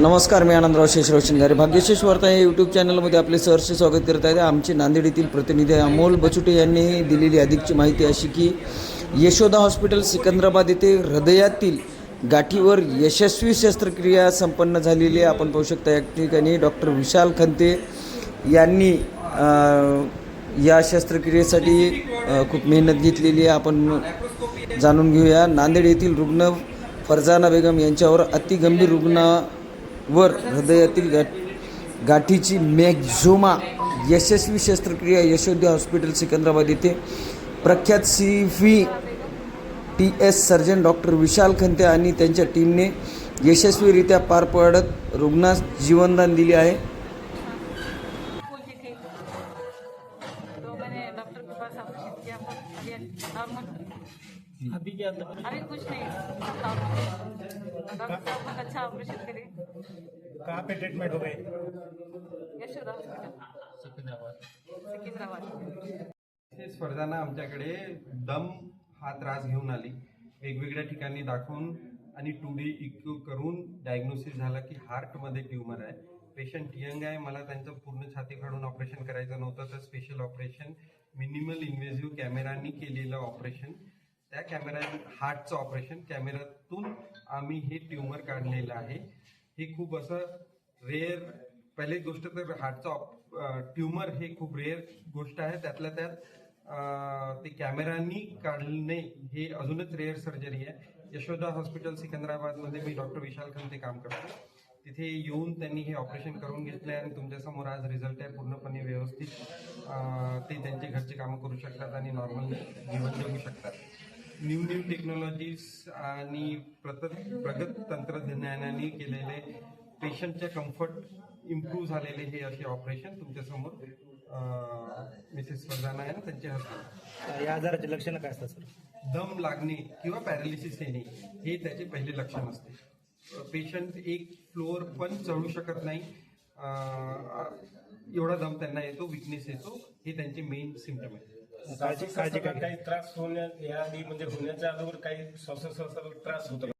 नमस्कार मी आनंदराव शेषराव शिंगारे भाग्यशेष वार्ता या यूट्यूब चॅनलमध्ये आपले सहर्ष स्वागत करत आहे. आमचे नांदेड येथील प्रतिनिधी अमोल बचुटे यांनी दिलेली अधिकची माहिती अशी की यशोदा हॉस्पिटल सिकंदराबाद येथे हृदयातील गाठीवर यशस्वी शस्त्रक्रिया संपन्न झालेली आहे. आपण पाहू शकता या ठिकाणी डॉक्टर विशाल खंते यांनी या शस्त्रक्रियेसाठी खूप मेहनत घेतलेली आहे. आपण जाणून घेऊया नांदेड येथील रुग्ण फरजाना बेगम यांच्यावर अतिगंभीर वर हृदयातील गाठ गाठीची मॅक्झोमा यशस्वी शस्त्रक्रिया यशोदी हॉस्पिटल सिकंदराबाद येथे प्रख्यात C V T S surgeon doctor Vishal Khante आणि त्यांच्या टीमने यशस्वीरित्या पार पाडत रुग्णास जीवनदान दिले आहे. डॉक्टर अभी क्या अभी कुछ नहीं। नॉर्मल डॉक्टर साहब बहुत अच्छा ऑपरेशन करे। कहाँ पे ट्रीटमेंट हो गए यशोदा हॉस्पिटल सिकंदराबाद। ही स्पर्धांना आमच्याकडे दम हा त्रास घेऊन आली. वेगवेगळ्या ठिकाणी दाखवून आणि टू डी इक्यू करून डायग्नोसिस झालं की हार्टमध्ये ट्युमर आहे. पेशंट यंग आहे मला त्यांचं पूर्ण छाती काढून ऑपरेशन करायचं नव्हतं तर स्पेशल ऑपरेशन मिनिमल इन्व्हेझिव्ह कॅमेरानी केलेलं ऑपरेशन त्या कॅमेऱ्यात हार्टचं ऑपरेशन कॅमेऱ्यातून आम्ही हे ट्युमर काढलेलं आहे. हे खूप असं रेअर पहिली गोष्ट तर हार्टचं ट्युमर हे खूप रेअर गोष्ट आहे. त्यातल्या त्यात ते कॅमेऱ्यांनी काढणे हे अजूनच रेअर सर्जरी आहे. यशोदा हॉस्पिटल सिकंदराबादमध्ये मी डॉक्टर विशाल खंते काम करतो. तिथे येऊन त्यांनी हे ऑपरेशन करून घेतले आणि तुमच्यासमोर आज रिझल्ट आहे. पूर्णपणे व्यवस्थित ते त्यांचे घरचे कामं करू शकतात आणि नॉर्मल जीवन जगू शकतात. न्यू न्यू टेक्नॉलॉजीज आणि प्रत प्रगत तंत्रज्ञानाने केलेले पेशंटच्या कम्फर्ट इम्प्रूव्ह झालेले हे असे ऑपरेशन तुमच्यासमोर मिसेस फरजाना आहे ना त्यांच्या हस्ते. या आजाराचे लक्षणं काय असतात सर दम लागणे किंवा पॅरालिसिस येणे हे त्याचे पहिले लक्षण असते. पेशंट एक फ्लोअर पण चढू शकत नाही एवढा दम त्यांना येतो विकनेस येतो हे त्यांचे मेन सिमटम आहे. काळजी काळजी काही त्रास होण्या या आधी म्हणजे होण्याच्या अगोदर काही श्वासोच्छवासाला त्रास होतो.